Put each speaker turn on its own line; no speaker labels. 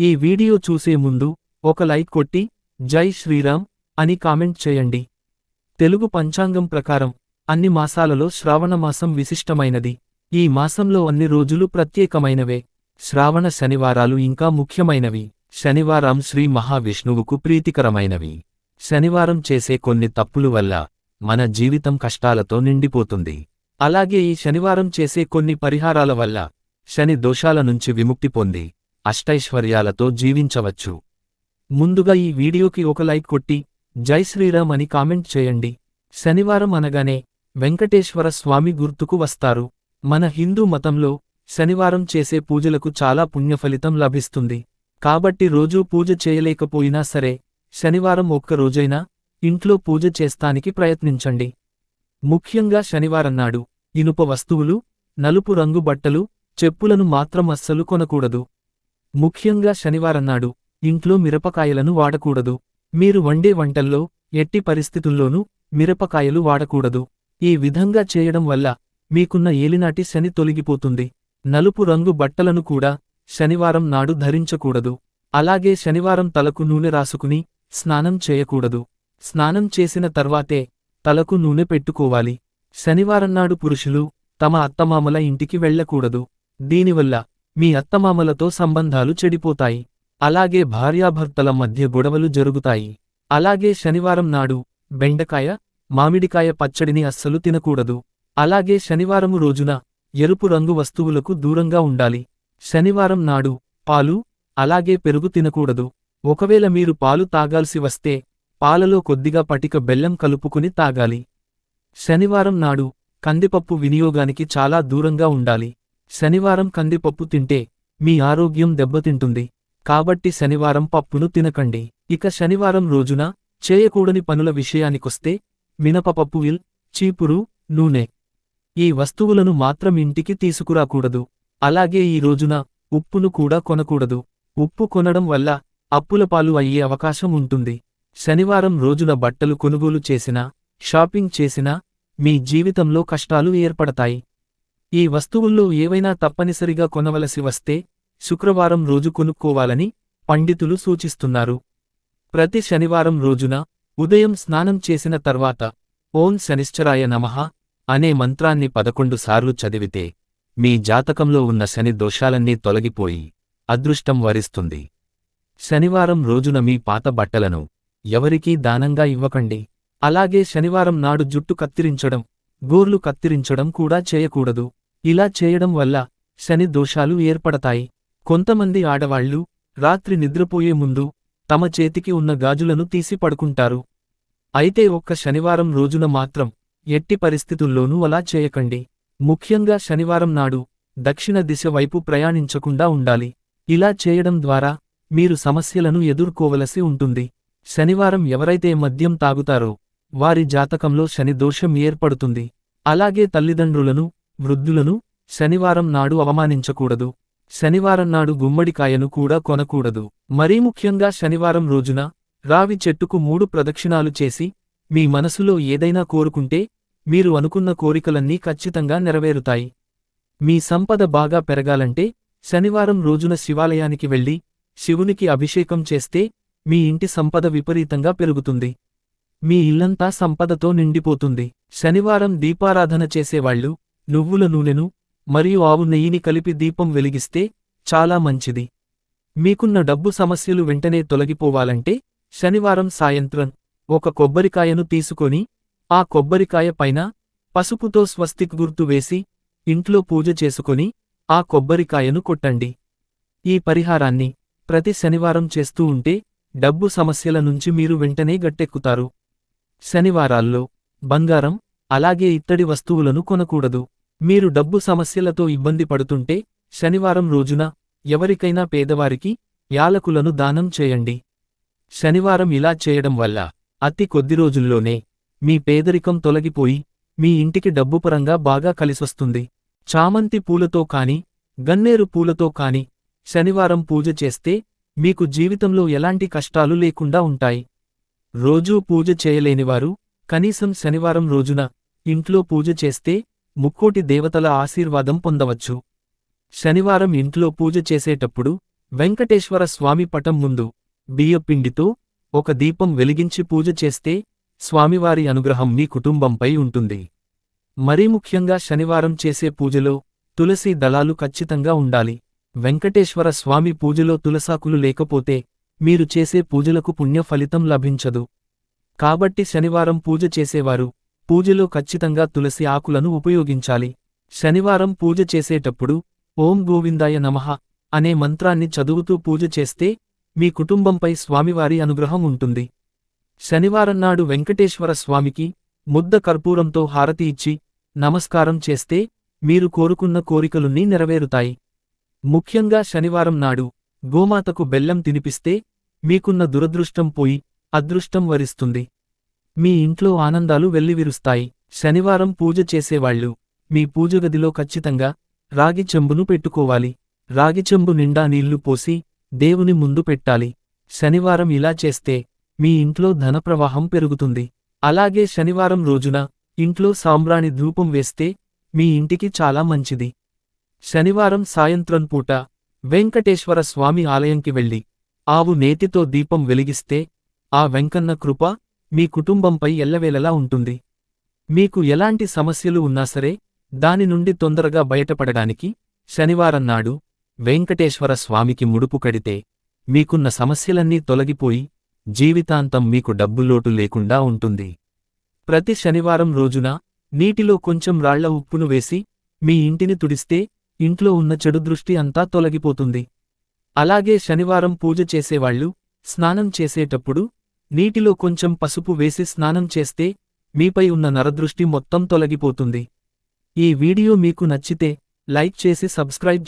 ఈ వీడియో చూసే ముందు ఒక లైక్ కొట్టి జై శ్రీరామ్ అని కామెంట్ చేయండి. తెలుగు పంచాంగం ప్రకారం అన్ని మాసాలలో శ్రావణమాసం విశిష్టమైనది. ఈ మాసంలో అన్ని రోజులు ప్రత్యేకమైనవే. శ్రావణ శనివారాలు ఇంకా ముఖ్యమైనవి. శనివారం శ్రీ మహావిష్ణువుకు ప్రీతికరమైనవి. శనివారం చేసే కొన్ని తప్పులు వల్ల మన జీవితం కష్టాలతో నిండిపోతుంది. అలాగే ఈ శనివారం చేసే కొన్ని పరిహారాల వల్ల శని దోషాల నుంచి విముక్తి పొంది అష్టైశ్వర్యాలతో జీవించవచ్చు. ముందుగా ఈ వీడియోకి ఒక లైక్ కొట్టి జై శ్రీరామ్ అని కామెంట్ చేయండి. శనివారం అనగానే వెంకటేశ్వర స్వామి గుర్తుకు వస్తారు. మన హిందూ మతంలో శనివారం చేసే పూజలకు చాలా పుణ్యఫలితం లభిస్తుంది. కాబట్టి రోజూ పూజ చేయలేకపోయినా సరే శనివారం ఒక్క రోజైనా ఇంట్లో పూజ చేస్తానికి ప్రయత్నించండి. ముఖ్యంగా శనివారం నాడు ఇనుప వస్తువులు నలుపు రంగు బట్టలు చెప్పులను మాత్రం అస్సలు కొనకూడదు. ముఖ్యంగా శనివారన్నాడు ఇంట్లో మిరపకాయలను వాడకూడదు. మీరు వండే వంటల్లో ఎట్టి పరిస్థితుల్లోనూ మిరపకాయలు వాడకూడదు. ఈ విధంగా చేయడం వల్ల మీకున్న ఏలినాటి శని తొలగిపోతుంది. నలుపు రంగు బట్టలను కూడా శనివారం నాడు ధరించకూడదు. అలాగే శనివారం తలకు నూనె రాసుకుని స్నానం చేయకూడదు. స్నానం చేసిన తర్వాతే తలకు నూనె పెట్టుకోవాలి. శనివారం నాడు పురుషులు తమ అత్తమామల ఇంటికి వెళ్ళకూడదు. దీనివల్ల మీ అత్తమామలతో సంబంధాలు చెడిపోతాయి. అలాగే భార్యాభర్తల మధ్య గొడవలు జరుగుతాయి. అలాగే శనివారం నాడు బెండకాయ మామిడికాయ పచ్చడిని అస్సలు తినకూడదు. అలాగే శనివారము రోజున ఎరుపు రంగు వస్తువులకు దూరంగా ఉండాలి. శనివారం నాడు పాలు అలాగే పెరుగు తినకూడదు. ఒకవేళ మీరు పాలు తాగాల్సి వస్తే పాలలో కొద్దిగా పటిక బెల్లం కలుపుకుని తాగాలి. శనివారం నాడు కందిపప్పు వినియోగానికి చాలా దూరంగా ఉండాలి. శనివారం కందిపప్పు తింటే మీ ఆరోగ్యం దెబ్బతింటుంది. కాబట్టి శనివారం పప్పును తినకండి. ఇక శనివారం రోజున చేయకూడని పనుల విషయానికొస్తే మినపపప్పు ఇల్ చీపురు నూనె ఈ వస్తువులను మాత్రం ఇంటికి తీసుకురాకూడదు. అలాగే ఈ రోజున ఉప్పును కూడా కొనకూడదు. ఉప్పు కొనడం వల్ల అప్పులపాలు అయ్యే అవకాశం ఉంటుంది. శనివారం రోజున బట్టలు కొనుగోలు చేసినా షాపింగ్ చేసినా మీ జీవితంలో కష్టాలు ఏర్పడతాయి. ఈ వస్తువుల్లో ఏవైనా తప్పనిసరిగా కొనవలసి వస్తే శుక్రవారం రోజు కొనుక్కోవాలని పండితులు సూచిస్తున్నారు. ప్రతి శనివారం రోజున ఉదయం స్నానం చేసిన తర్వాత ఓం శనిశ్చరాయ నమః అనే మంత్రాన్ని పదకొండు సార్లు చదివితే మీ జాతకంలో ఉన్న శని దోషాలన్నీ తొలగిపోయి అదృష్టం వరిస్తుంది. శనివారం రోజున మీ పాత బట్టలను ఎవరికీ దానంగా ఇవ్వకండి. అలాగే శనివారం నాడు జుట్టు కత్తిరించడం గోర్లు కత్తిరించడం కూడా చేయకూడదు. ఇలా చేయడం వల్ల శని దోషాలు ఏర్పడతాయి. కొంతమంది ఆడవాళ్ళు రాత్రి నిద్రపోయే ముందు తమ చేతికి ఉన్న గాజులను తీసి పడుకుంటారు. అయితే ఒక్క శనివారం రోజున మాత్రం ఎట్టి పరిస్థితుల్లోనూ అలా చేయకండి. ముఖ్యంగా శనివారం నాడు దక్షిణ దిశ వైపు ప్రయాణించకుండా ఉండాలి. ఇలా చేయడం ద్వారా మీరు సమస్యలను ఎదుర్కోవలసి ఉంటుంది. శనివారం ఎవరైతే మద్యం తాగుతారో వారి జాతకంలో శని దోషం ఏర్పడుతుంది. అలాగే తల్లిదండ్రులను వృద్ధులను శనివారం నాడు అవమానించకూడదు. శనివారం నాడు గుమ్మడికాయను కూడా కొనకూడదు. మరీ ముఖ్యంగా శనివారం రోజున రావి చెట్టుకు మూడు ప్రదక్షిణాలు చేసి మీ మనసులో ఏదైనా కోరుకుంటే మీరు అనుకున్న కోరికలన్నీ ఖచ్చితంగా నెరవేరుతాయి. మీ సంపద బాగా పెరగాలంటే శనివారం రోజున శివాలయానికి వెళ్ళి శివునికి అభిషేకం చేస్తే మీ ఇంటి సంపద విపరీతంగా పెరుగుతుంది. మీ ఇల్లంతా సంపదతో నిండిపోతుంది. శనివారం దీపారాధన చేసేవాళ్ళు నువ్వుల నూనెను మరియు ఆవు నెయ్యిని కలిపి దీపం వెలిగిస్తే చాలా మంచిది. మీకున్న డబ్బు సమస్యలు వెంటనే తొలగిపోవాలంటే శనివారం సాయంత్రం ఒక కొబ్బరికాయను తీసుకొని ఆ కొబ్బరికాయ పైన పసుపుతో స్వస్తిక్ గుర్తు వేసి ఇంట్లో పూజ చేసుకొని ఆ కొబ్బరికాయను కొట్టండి. ఈ పరిహారాన్ని ప్రతి శనివారం చేస్తూ ఉంటే డబ్బు సమస్యల నుంచి మీరు వెంటనే గట్టెక్కుతారు. శనివారాల్లో బంగారం అలాగే ఇత్తడి వస్తువులను కొనకూడదు. మీరు డబ్బు సమస్యలతో ఇబ్బంది పడుతుంటే శనివారం రోజున ఎవరికైనా పేదవారికి యాలకులను దానం చేయండి. శనివారం ఇలా చేయడం వల్ల అతి కొద్ది రోజుల్లోనే మీ పేదరికం తొలగిపోయి మీ ఇంటికి డబ్బుపరంగా బాగా కలిసొస్తుంది. చామంతి పూలతో కాని గన్నేరు పూలతో కాని శనివారం పూజ చేస్తే మీకు జీవితంలో ఎలాంటి కష్టాలు లేకుండా ఉంటాయి. రోజూ పూజ చేయలేనివారు కనీసం శనివారం రోజున ఇంట్లో పూజ చేస్తే ముక్కోటి దేవతల ఆశీర్వాదం పొందవచ్చు. శనివారం ఇంట్లో పూజ చేసేటప్పుడు వెంకటేశ్వర స్వామి పటం ముందు బియ్యపిండితో ఒక దీపం వెలిగించి పూజ చేస్తే స్వామివారి అనుగ్రహం మీ కుటుంబంపై ఉంటుంది. మరీ ముఖ్యంగా శనివారం చేసే పూజలో తులసి దళాలు ఖచ్చితంగా ఉండాలి. వెంకటేశ్వర స్వామి పూజలో తులసాకులు లేకపోతే మీరు చేసే పూజలకు పుణ్య ఫలితం లభించదు. కాబట్టి శనివారం పూజ చేసేవారు పూజలో ఖచ్చితంగా తులసి ఆకులను ఉపయోగించాలి. శనివారం పూజ చేసేటప్పుడు ఓం గోవిందాయ నమః అనే మంత్రాన్ని చదువుతూ పూజ చేస్తే మీ కుటుంబంపై స్వామివారి అనుగ్రహం ఉంటుంది. శనివారం నాడు వెంకటేశ్వర స్వామికి ముద్ద కర్పూరంతో హారతి ఇచ్చి నమస్కారం చేస్తే మీరు కోరుకున్న కోరికలున్నీ నెరవేరుతాయి. ముఖ్యంగా శనివారం నాడు గోమాతకు బెల్లం తినిపిస్తే మీకున్న దురదృష్టం పోయి అదృష్టం వరిస్తుంది. మీ ఇంట్లో ఆనందాలు వెల్లివిరుస్తాయి. శనివారం పూజ చేసేవాళ్ళు మీ పూజగదిలో ఖచ్చితంగా రాగి చెంబును పెట్టుకోవాలి. రాగి చెంబు నిండా నీళ్ళు పోసి దేవుని ముందు పెట్టాలి. శనివారం ఇలా చేస్తే మీ ఇంట్లో ధనప్రవాహం పెరుగుతుంది. అలాగే శనివారం రోజున ఇంట్లో సాంబ్రాణి ధూపం వేస్తే మీ ఇంటికి చాలా మంచిది. శనివారం సాయంత్రం పూట వెంకటేశ్వర స్వామి ఆలయంకి వెళ్ళి ఆవు నేతితో దీపం వెలిగిస్తే ఆ వెంకన్న కృప మీ కుటుంబంపై ఎల్లవేళలా ఉంటుంది. మీకు ఎలాంటి సమస్యలు ఉన్నా సరే దాని నుండి తొందరగా బయటపడడానికి శనివారం నాడు వెంకటేశ్వర స్వామికి ముడుపు కడితే మీకున్న సమస్యలన్నీ తొలగిపోయి జీవితాంతం మీకు డబ్బులోటు లేకుండా ఉంటుంది. ప్రతి శనివారం రోజున నీటిలో కొంచెం రాళ్ళ ఉప్పును వేసి మీ ఇంటిని తుడిస్తే ఇంట్లో ఉన్న చెడు దృష్టి అంతా తొలగిపోతుంది. అలాగే శనివారం పూజ చేసేవాళ్ళు స్నానం చేసేటప్పుడు నీటిలో కొంచెం పసుపు వేసి స్నానం చేస్తే మీపై ఉన్న నరదృష్టి మొత్తం తొలగిపోతుంది. ఈ వీడియో మీకు నచ్చితే లైక్ చేసి సబ్స్క్రైబ్